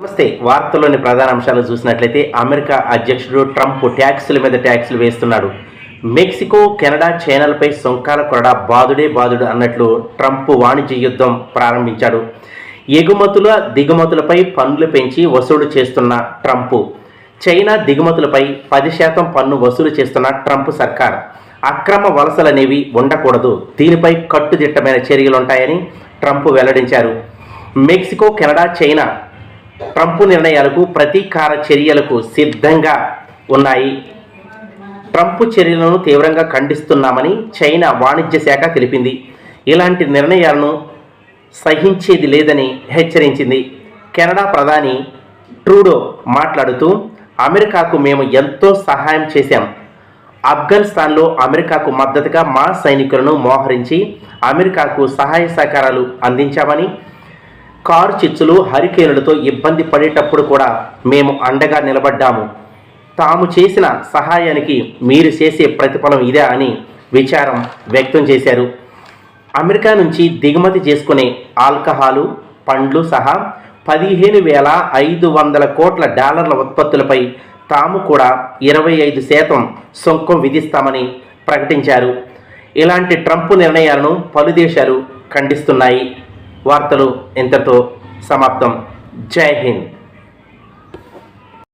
నమస్తే. వార్తల్లోని ప్రధాన అంశాలు చూసినట్లయితే అమెరికా అధ్యక్షుడు ట్రంప్ ట్యాక్సుల మీద ట్యాక్సులు వేస్తున్నాడు. మెక్సికో కెనడా చైనాలపై సుంకాల కొరడా బాదుడే బాదుడు అన్నట్లు ట్రంప్ వాణిజ్య యుద్ధం ప్రారంభించాడు. ఎగుమతుల దిగుమతులపై పన్నులు పెంచి వసూలు చేస్తున్న ట్రంప్. చైనా దిగుమతులపై పది శాతం పన్ను వసూలు చేస్తున్న ట్రంప్ సర్కార్. అక్రమ వలసలనేవి ఉండకూడదు. దీనిపై కట్టుదిట్టమైన చర్యలుంటాయని ట్రంప్ వెల్లడించారు. మెక్సికో కెనడా చైనా ట్రంప్ నిర్ణయాలకు ప్రతీకార చర్యలకు సిద్ధంగా ఉన్నాయి. ట్రంప్ చర్యలను తీవ్రంగా ఖండిస్తున్నామని చైనా వాణిజ్య శాఖ తెలిపింది. ఇలాంటి నిర్ణయాలను సహించేది లేదని హెచ్చరించింది. కెనడా ప్రధాని ట్రూడో మాట్లాడుతూ అమెరికాకు మేము ఎంతో సహాయం చేశాం. ఆఫ్ఘనిస్తాన్లో అమెరికాకు మద్దతుగా మా సైనికులను మోహరించి అమెరికాకు సహాయ సహకారాలు అందించామని కారు చిచ్చులు హరికేనులతో ఇబ్బంది పడేటప్పుడు కూడా మేము అండగా నిలబడ్డాము. తాము చేసిన సహాయానికి మీరు చేసే ప్రతిఫలం ఇదే అని విచారం వ్యక్తం చేశారు. అమెరికా నుంచి దిగుమతి చేసుకునే ఆల్కహాలు పండ్లు సహా పదిహేను వేల ఐదు వందల కోట్ల డాలర్ల ఉత్పత్తులపై తాము కూడా ఇరవై ఐదు శాతం సుంకం విధిస్తామని ప్రకటించారు. ఇలాంటి ట్రంప్ నిర్ణయాలను పలు దేశాలు ఖండిస్తున్నాయి. వార్తలు ఇంతతో సమాప్తం. జై హింద్.